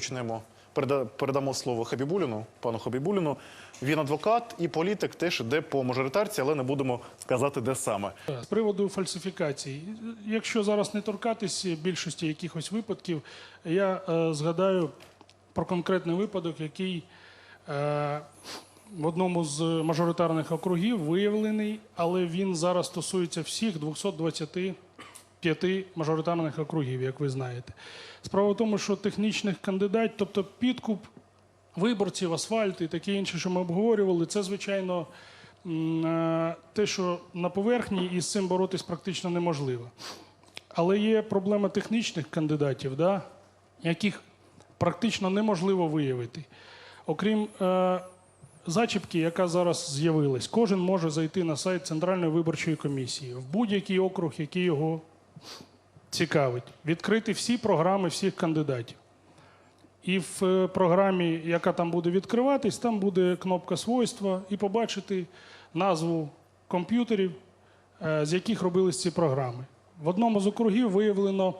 Почнемо. Переда- Передамо слово Хабібуліну, пану Хабібуліну. Він адвокат і політик теж іде по мажоритарці, але не будемо казати, де саме. З приводу фальсифікацій, якщо зараз не торкатись більшості якихось випадків, я е, згадаю про конкретний випадок, який е, в одному з мажоритарних округів виявлений, але він зараз стосується всіх 225 мажоритарних округів, як ви знаєте. Справа в тому, що технічних кандидатів, тобто підкуп виборців, асфальт і таке інше, що ми обговорювали, це звичайно е, те, що на поверхні, і з цим боротись практично неможливо. Але є проблема технічних кандидатів, да, яких практично неможливо виявити. Окрім е, зачіпки, яка зараз з'явилась, кожен може зайти на сайт Центральної виборчої комісії в будь-який округ, який його цікавить, відкрити всі програми всіх кандидатів. І в е, програмі, яка там буде відкриватись, там буде кнопка свойства, і побачити назву комп'ютерів, е, з яких робились ці програми. В одному з округів виявлено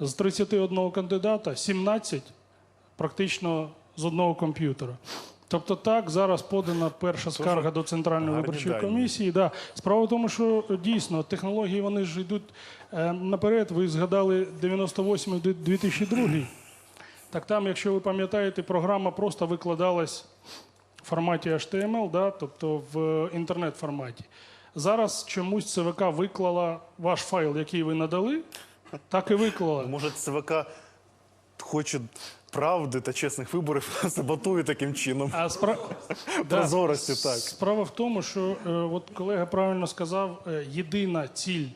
з 31 кандидата 17 практично з одного комп'ютера. Тобто так зараз подана перша скарга до Центральної виборчої комісії. Да. Справа в тому, що е, дійсно технології вони ж йдуть е, наперед. Ви згадали 98-2002. Так там, якщо ви пам'ятаєте, програма просто викладалась в форматі HTML, да, тобто в інтернет-форматі. Зараз чомусь ЦВК виклала ваш файл, який ви надали, так і виклала. Може, ЦВК хоче правди та чесних виборів, саботує таким чином. А спра... Прозорості, так. Справа в тому, що е, от колега правильно сказав, е, єдина ціль,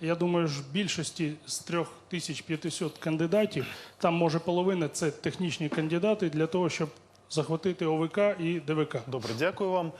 я думаю, ж більшості з 3500 кандидатів, там може половина це технічні кандидати для того, щоб захватити ОВК і ДВК. Добре, дякую вам.